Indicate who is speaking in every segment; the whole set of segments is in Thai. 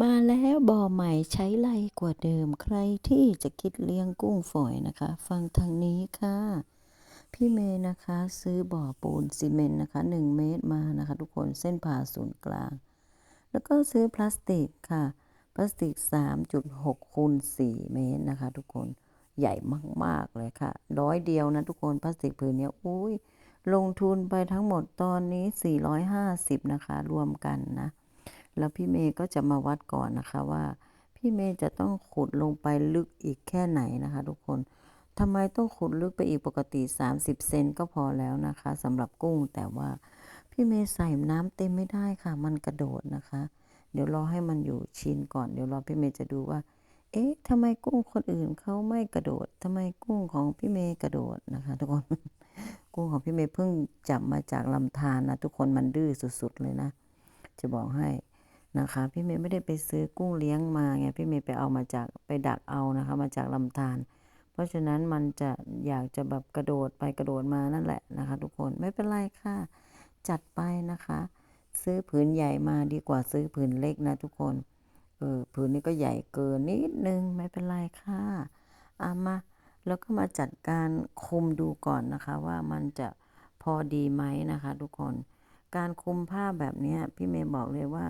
Speaker 1: มาแล้วบ่อใหม่ใช้ไรกว่าเดิม ใครที่จะคิดเลี้ยงกุ้งฝอยนะคะ ฟังทางนี้ค่ะ พี่เมย์นะคะ ซื้อบ่อปูนซีเมนต์นะคะ1เมตรมานะคะ ทุกคนเส้นผ่าศูนย์กลาง แล้วก็ซื้อพลาสติกค่ะ พลาสติก 3.6คูณ4เมตรนะคะ ทุกคนใหญ่มาก ๆ เลยค่ะ ร้อยเดียวนะทุกคนพลาสติกผืนนี้อุ้ยลงทุนไปทั้งหมดตอนนี้ 450 นะคะ รวมกันนะ แล้วพี่เมย์ก็จะมาวัดก่อนนะคะว่า พี่เมย์จะต้องขุดลงไปลึกอีกแค่ไหนนะคะ ทุกคนทำไมต้องขุดลึกไปอีกปกติ 30 เซนก็พอแล้วนะคะสำหรับกุ้งแต่ว่าพี่เมย์ใส่น้ำเต็มไม่ได้ค่ะ มันกระโดดนะคะ เดี๋ยวรอให้มันอยู่ชินก่อนเดี๋ยวรอพี่เมย์จะดูว่า เอ๊ะทำไมกุ้งคนอื่นเขาไม่กระโดดทำไมกุ้งของพี่เมย์กระโดดนะคะ ทุกคนกุ้งของพี่เมย์เพิ่งจับมาจากลำธารนะทุกคนมันดื้อสุดๆเลยนะ จะบอกให้ นะคะ พี่เมย์ไม่ได้ไปซื้อกุ้งเลี้ยงมาไงพี่เมย์ไปเอามาจากไปดักเอานะคะ มาจากลำธารเพราะฉะนั้นมันจะอยากจะแบบกระโดดไปกระโดดมานั่นแหละนะคะ ทุกคนไม่เป็นไรค่ะ จัดไปนะคะ ซื้อผืนใหญ่มาดีกว่าซื้อผืนเล็กนะทุกคนเออผืนนี้ก็ใหญ่เกินนิดนึงไม่เป็นไรค่ะเอามาแล้วก็มาจัดการคุมดูก่อนนะคะ ว่ามันจะพอดีไหมนะคะ ทุกคน การคุมผ้าแบบนี้พี่เมย์บอกเลยว่า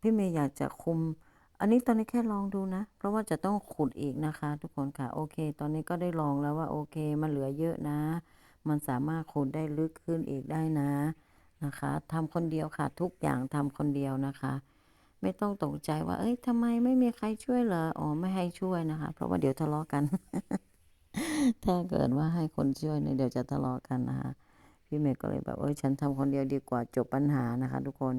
Speaker 1: พี่เมย์อยากจะคุม อันนี้ตอนนี้แค่ลองดูนะ เพราะว่าจะต้องขุดอีกนะคะ ทุกคนค่ะ โอเค ตอนนี้ก็ได้ลองแล้วว่าโอเค มันเหลือเยอะนะ มันสามารถขุดได้ลึกขึ้นอีกได้นะนะคะทำคนเดียวค่ะ ทุกอย่างทำคนเดียวนะคะ ไม่ต้องตกใจว่า เอ้ยทำไมไม่มีใครช่วยเหรออ๋อไม่ให้ช่วยนะคะ เพราะว่าเดี๋ยวทะเลาะกัน ถ้าเกิดว่าให้คนช่วยเนี่ยเดี๋ยวจะทะเลาะกันนะคะพี่เมย์ก็เลยแบบเอ้ยฉันทำคนเดียวดีกว่าจบปัญหานะคะ ทุกคน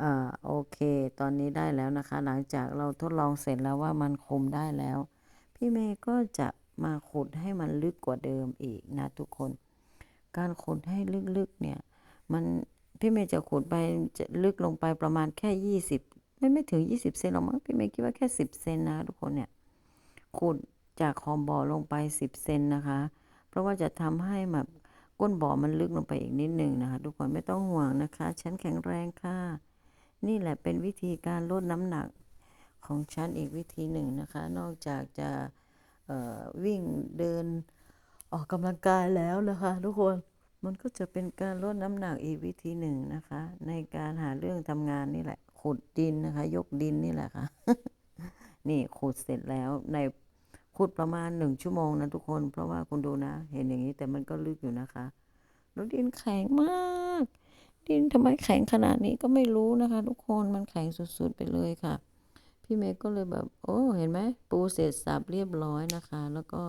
Speaker 1: อ่าโอเค ตอนนี้ได้แล้วนะคะ หลังจากเราทดลองเสร็จแล้วว่ามันคมได้แล้ว พี่เมย์ก็จะมาขุดให้มันลึกกว่าเดิมอีกนะทุกคน การขุดให้ลึกๆเนี่ย มันพี่เมย์จะขุดไปจะลึกลงไปประมาณแค่ยี่สิบไม่ไม่ถึงยี่สิบเซนหรอกมั้งพี่เมย์คิดว่าแค่สิบเซนนะทุกคนเนี่ยขุดจากขอบบ่อลงไปสิบเซนนะคะ เพราะว่าจะทำให้แบบก้นบ่อมันลึกลงไปอีกนิดหนึ่งนะคะ ทุกคนไม่ต้องห่วงนะคะ ฉันแข็งแรงค่ะ นี่แหละเป็นวิธีการลดน้ำหนักของฉันอีกวิธีหนึ่งนะคะ นอกจากจะวิ่งเดินออกกำลังกายแล้วนะคะทุกคนมันก็จะเป็นการลดน้ำหนักอีกวิธีหนึ่งนะคะ ในการหาเรื่องทำงานนี่แหละ ขุดดินนะคะ ยกดินนี่แหละค่ะ นี่ขุดเสร็จแล้วในขุดประมาณหนึ่งชั่วโมงนะทุกคน เพราะว่าคุณดูนะ เห็นอย่างนี้แต่มันก็ลึกอยู่นะคะแล้วดินแข็งมาก ดินทำไมแข็งขนาดนี้ก็ไม่รู้นะคะ ทุกคนมันแข็งสุดๆไปเลยค่ะ พี่เมย์ก็เลยแบบ โอ้เห็นไหมปูเสร็จสับเรียบร้อยนะคะ แล้วก็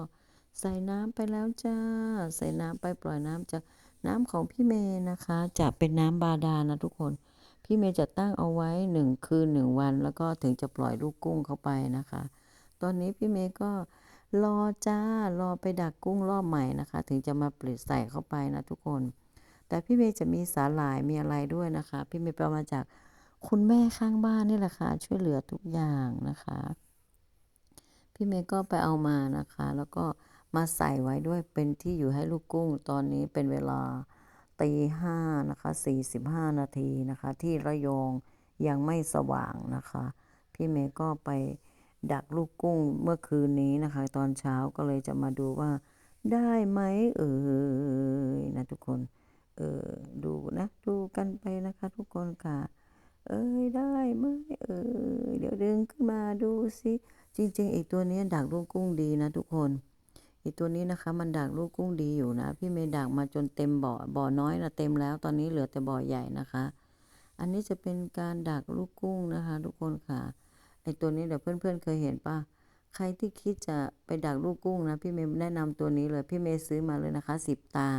Speaker 1: ใส่น้ำไปแล้วจ้า ใส่น้ำไปปล่อยน้ำจากน้ำของพี่เมย์นะคะ จะเป็นน้ำบาดาลนะทุกคน พี่เมย์จะตั้งเอาไว้หนึ่งคืนหนึ่งวัน แล้วก็ถึงจะปล่อยลูกกุ้งเข้าไปนะคะ ตอนนี้พี่เมย์ก็รอจ้ารอไปดักกุ้งรอบใหม่นะคะ ถึงจะมาปลิดใส่เข้าไปนะทุกคน แต่พี่เมย์จะมีสาหร่ายมีอะไรด้วยนะคะ พี่เมย์ไปมาจากคุณแม่ข้างบ้านนี่แหละค่ะช่วยเหลือทุกอย่างนะคะ พี่เมย์ก็ไปเอามานะคะ แล้วก็มาใส่ไว้ด้วยเป็นที่อยู่ให้ลูกกุ้งตอนนี้เป็นเวลาตีห้านะคะสี่สิบห้านาทีนะคะ ที่ระยองยังไม่สว่างนะคะ พี่เมย์ก็ไปดักลูกกุ้งเมื่อคืนนี้นะคะ ตอนเช้าก็เลยจะมาดูว่าได้ไหมเอ่ยนะทุกคน ออดูนะดูกันไปนะคะทุกคนค่ะ เอ้ยได้ไหมเอ่ยเดี๋ยวดึงขึ้นมาดูสิจริงๆอีกตัวนี้ดักลูกกุ้งดีนะทุกคน อีกตัวนี้นะคะ มันดักลูกกุ้งดีอยู่นะ พี่เมย์ดักมาจนเต็มบ่อบ่อน้อยนะเต็มแล้วตอนนี้เหลือแต่บ่อใหญ่นะคะ อันนี้จะเป็นการดักลูกกุ้งนะคะ ทุกคนค่ะไอตัวนี้เดี๋ยวเพื่อนๆเคยเห็นปะใครที่คิดจะไปดักลูกกุ้งนะพี่เมย์แนะนำตัวนี้เลยพี่เมย์ซื้อมาเลยนะคะสิบตา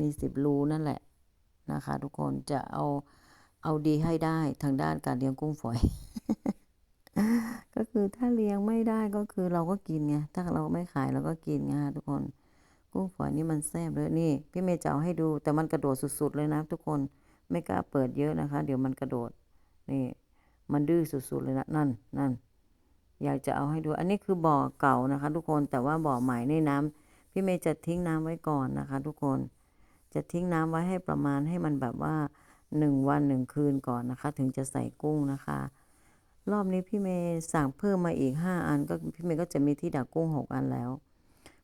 Speaker 1: มีสิบรูนั่นแหละนะคะทุกคนจะเอาเอาดีให้ได้ทางด้านการเลี้ยงกุ้งฝอย ก็คือถ้าเลี้ยงไม่ได้ก็คือเราก็กินไงถ้าเราไม่ขายเราก็กินไงทุกคน กุ้งฝอยนี่มันแซ่บเลยนี่ พี่เมย์จะเอาให้ดูแต่มันกระโดดสุด ๆ เลยนะทุกคนไม่กล้าเปิดเยอะนะคะ เดี๋ยวมันกระโดดนี่มันดื้อสุดๆเลยนะนั่นนั่นอยากจะเอาให้ดู อันนี้คือบ่อเก่านะคะ ทุกคนแต่ว่าบ่อใหม่ในน้ำพี่เมย์จะทิ้งน้ำไว้ก่อนนะคะ ทุกคน จะทิ้งน้ำไว้ให้ประมาณให้มันแบบว่า 1 วัน 1 คืนก่อนนะคะ ถึงจะใส่กุ้งนะคะ รอบนี้พี่เมย์สั่งเพิ่มมาอีก 5 อันก็พี่เมย์ก็จะมีที่ดักกุ้ง 6 อันแล้ว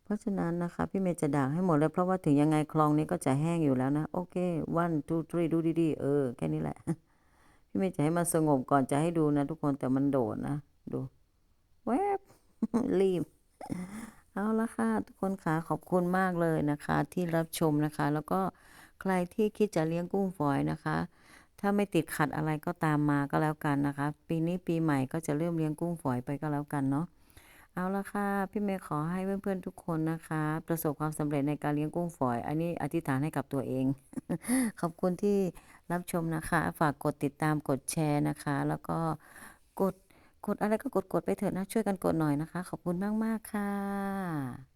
Speaker 1: เพราะฉะนั้นนะคะ พี่เมย์จะดักให้หมดเลยเพราะว่าถึงยังไงคลองนี้ก็จะแห้งอยู่แล้วนะโอเค one two three ดูดีๆเออแค่นี้แหละ พี่เมย์จะให้มันสงบก่อนจะให้ดูนะ ทุกคนแต่มันโดดนะ ดูแวบรีบ เอาละค่ะทุกคนค่ะขอบคุณมากเลยนะคะ ที่รับชมนะคะ แล้วก็ใครที่คิดจะเลี้ยงกุ้งฝอยนะคะ ถ้าไม่ติดขัดอะไรก็ตามมาก็แล้วกันนะคะ ปีนี้ปีใหม่ก็จะเริ่มเลี้ยงกุ้งฝอยไปก็แล้วกันเนาะเอาละค่ะพี่เมย์ขอให้เพื่อนๆทุกคนนะคะ ประสบความสำเร็จในการเลี้ยงกุ้งฝอย อันนี้อธิษฐานให้กับตัวเอง ขอบคุณที่รับชมนะคะ ฝากกดติดตามกดแชร์นะคะ แล้วก็กด กดอะไรก็กดกดไปเถอะนะ ช่วยกันกดหน่อยนะคะ ขอบคุณมาก ๆ ค่ะ